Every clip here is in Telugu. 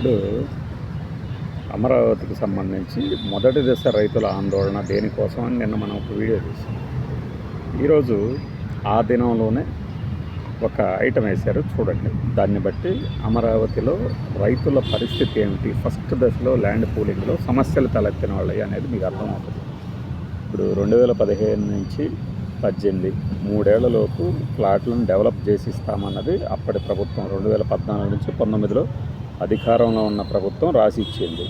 ఇప్పుడు అమరావతికి సంబంధించి మొదటి దశ రైతుల ఆందోళన దేనికోసం అని నిన్న మనం ఒక వీడియో చూసాం. ఈరోజు ఆ దినంలోనే ఒక ఐటమ్ వేశారు చూడండి. దాన్ని బట్టి అమరావతిలో రైతుల పరిస్థితి ఏమిటి? ఫస్ట్ దశలో ల్యాండ్ పూలింగ్లో సమస్యలు తలెత్తిన వాళ్ళవి అనేది మీకు అర్థమవుతుంది. ఇప్పుడు రెండు వేల పదిహేను నుంచి పద్దెనిమిది మూడేళ్ళలోపు ఫ్లాట్లను డెవలప్ చేసి ఇస్తామన్నది అప్పటి ప్రభుత్వం. రెండు వేల పద్నాలుగు నుంచి పంతొమ్మిదిలో అధికారంలో ఉన్న ప్రభుత్వం రాసి ఇచ్చింది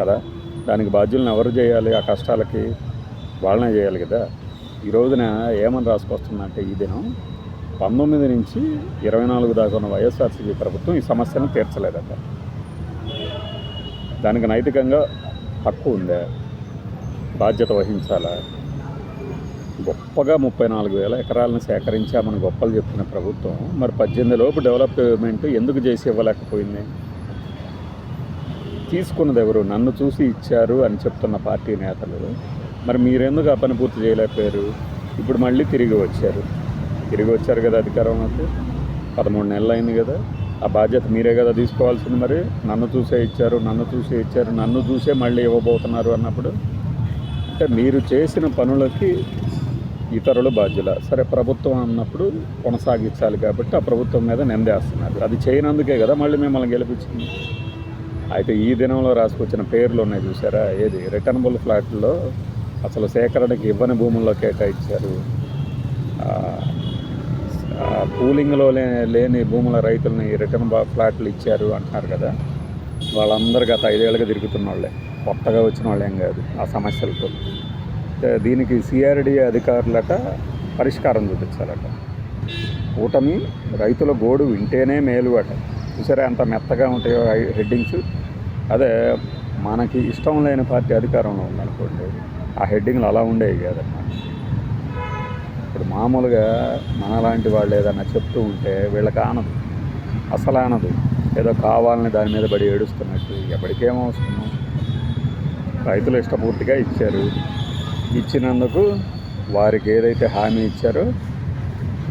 కదా? దానికి బాధ్యులను ఎవరు చేయాలి? ఆ కష్టాలకి వాళ్ళనే చేయాలి కదా? ఈ రోజున ఏమని రాసుకొస్తుందంటే ఈ దినం పంతొమ్మిది నుంచి ఇరవై నాలుగు దాకా ఉన్న వైఎస్ఆర్సీపీ ప్రభుత్వం ఈ సమస్యను తీర్చలేదట. దానికి నైతికంగా హక్కు ఉందా? బాధ్యత వహించాలా? గొప్పగా ముప్పై నాలుగు వేల ఎకరాలను సేకరించామని గొప్పలు చెప్తున్న ప్రభుత్వం మరి పద్దెనిమిది లోపు డెవలప్మెంట్ ఎందుకు చేసి ఇవ్వలేకపోయింది? తీసుకున్నది ఎవరు? నన్ను చూసి ఇచ్చారు అని చెప్తున్న పార్టీ నేతలు. మరి మీరెందుకు ఆ పని పూర్తి చేయలేకపోయారు? ఇప్పుడు మళ్ళీ తిరిగి వచ్చారు. తిరిగి వచ్చారు కదా అధికారంలోకి? పదమూడు నెలలు అయింది కదా. ఆ బాధ్యత మీరే కదా తీసుకోవాల్సింది మరి? నన్ను చూసే ఇచ్చారు నన్ను చూసే ఇచ్చారు నన్ను చూసే మళ్ళీ ఇవ్వబోతున్నారు అన్నప్పుడు అంటే మీరు చేసిన పనులకి ఇతరులు బాధ్యుల. సరే ప్రభుత్వం అన్నప్పుడు కొనసాగించాలి కాబట్టి ఆ ప్రభుత్వం మీద నిందేస్తున్నారు. అది చేయనందుకే కదా మళ్ళీ మిమ్మల్ని గెలిపించింది. అయితే ఈ దినంలో రాసుకొచ్చిన పేర్లు ఉన్నాయి చూసారా? ఏది? రిటర్నబుల్ ఫ్లాట్లో అసలు సేకరణకి ఇవ్వని భూముల్లో కేటాయించారు. ఆ, లేని పూలింగ్లో లేని భూముల రైతులని రిటర్న్ ఫ్లాట్లు ఇచ్చారు అంటున్నారు కదా? వాళ్ళందరూ గత ఐదేళ్ళుగా తిరుగుతున్న వాళ్ళే కొత్తగా వచ్చిన వాళ్ళేం కాదు ఆ సమస్యలతో. దీనికి సిఆర్డి అధికారులట పరిష్కారం చూపించాలట. కూటమి రైతుల గోడు వింటేనే మేలు అట. చూసారా ఎంత మెత్తగా ఉంటాయో హెడ్డింగ్స్? అదే మనకి ఇష్టం లేని పార్టీ అధికారంలో ఉందనుకోండి ఆ హెడ్డింగ్లు అలా ఉండేవి కాదన్నమాట ఇప్పుడు మామూలుగా మనలాంటి వాళ్ళు ఏదన్నా చెప్తూ ఉంటే వీళ్ళకి ఆనదు అసలు ఆనదు. ఏదో కావాలని దాని మీద పడి ఏడుస్తున్నట్టు ఎప్పటికేమో అవసరం రైతులు ఇష్టపూర్తిగా ఇచ్చారు. ఇచ్చినందుకు వారికి ఏదైతే హామీ ఇచ్చారో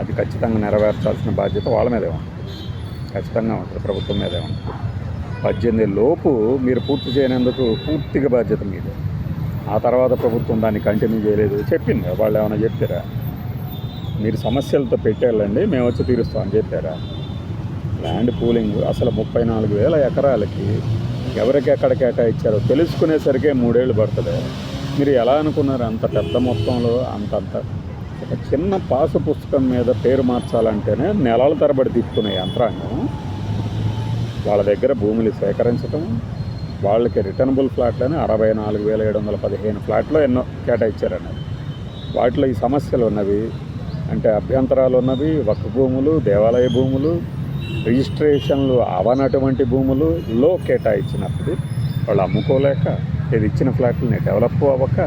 అది ఖచ్చితంగా నెరవేర్చాల్సిన బాధ్యత వాళ్ళ మీదే ఉంటుంది. ఖచ్చితంగా ఉంటుంది ప్రభుత్వం మీదే ఉంటుంది. పద్దెనిమిది లోపు మీరు పూర్తి చేయనందుకు పూర్తిగా బాధ్యత మీదే. ఆ తర్వాత ప్రభుత్వం దాన్ని కంటిన్యూ చేయలేదు. చెప్పింది. వాళ్ళు ఏమైనా చెప్పారా? మీరు సమస్యలతో పెట్టేళ్ళండి మేము వచ్చి తీరుస్తామని చెప్పారా? ల్యాండ్ పూలింగ్ అసలు ముప్పై నాలుగు వేల ఎకరాలకి ఎవరికి ఎక్కడ కేటాయించారో తెలుసుకునేసరికే మూడేళ్ళు పడుతుంది. మీరు ఎలా అనుకున్నారు? అంత పెద్ద మొత్తంలో అంతంత ఒక చిన్న పాసు పుస్తకం మీద పేరు మార్చాలంటేనే నెలల తరబడి తీసుకునే యంత్రాంగం వాళ్ళ దగ్గర భూములు సేకరించటం వాళ్ళకి రిటర్నబుల్ ఫ్లాట్లని అరవై నాలుగు వేల ఏడు వందల పదిహేను ఫ్లాట్లో ఎన్నో కేటాయించారన్నది వాటిలో ఈ సమస్యలు ఉన్నవి అంటే అభ్యంతరాలు ఉన్నవి వక్ భూములు దేవాలయ భూములు రిజిస్ట్రేషన్లు అవనటువంటి భూములు లో కేటాయించినప్పుడు వాళ్ళు అమ్ముకోలేక ఇది ఇచ్చిన ఫ్లాట్లని డెవలప్ అవ్వక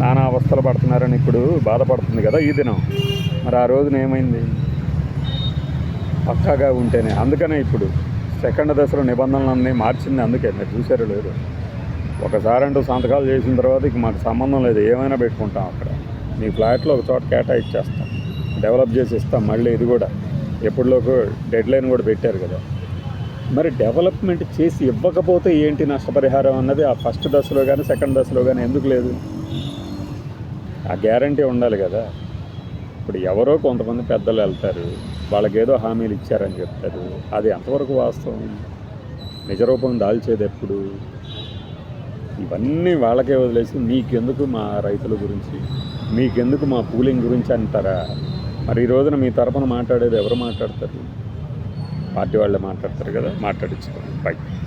నానా అవస్థలు పడుతున్నారని ఇప్పుడు బాధపడుతుంది కదా ఈ దినం. మరి ఆ రోజున ఏమైంది? పక్కాగా ఉంటేనే. అందుకనే ఇప్పుడు సెకండ్ దశలో నిబంధనలన్నీ మార్చింది అందుకే మీరు చూసారో లేదు. ఒకసారి అంటూ సంతకాలు చేసిన తర్వాత ఇక మాకు సంబంధం లేదు ఏమైనా పెట్టుకుంటాం అక్కడ. మీ ఫ్లాట్లో ఒక చోట కేటాయించేస్తాం డెవలప్ చేసి ఇస్తాం మళ్ళీ ఇది కూడా. ఎప్పటిలోకి డెడ్ లైన్ కూడా పెట్టారు కదా. మరి డెవలప్మెంట్ చేసి ఇవ్వకపోతే ఏంటి నష్టపరిహారం అన్నది ఆ ఫస్ట్ దశలో కానీ సెకండ్ దశలో కానీ ఎందుకు లేదు? ఆ గ్యారంటీ ఉండాలి కదా. ఇప్పుడు ఎవరో కొంతమంది పెద్దలు వెళ్తారు వాళ్ళకి ఏదో హామీలు ఇచ్చారని చెప్తారు. అది ఎంతవరకు వాస్తవం? నిజరూపం దాల్చేది ఎప్పుడు? ఇవన్నీ వాళ్ళకే వదిలేసి మీకెందుకు మా రైతుల గురించి? మీకెందుకు మా పూలింగ్ గురించి అంటారా? మరి ఈ రోజున మీ తరపున మాట్లాడేది ఎవరు మాట్లాడతారు? పార్టీ వాళ్ళే మాట్లాడతారు కదా మాట్లాడించుకోండి బై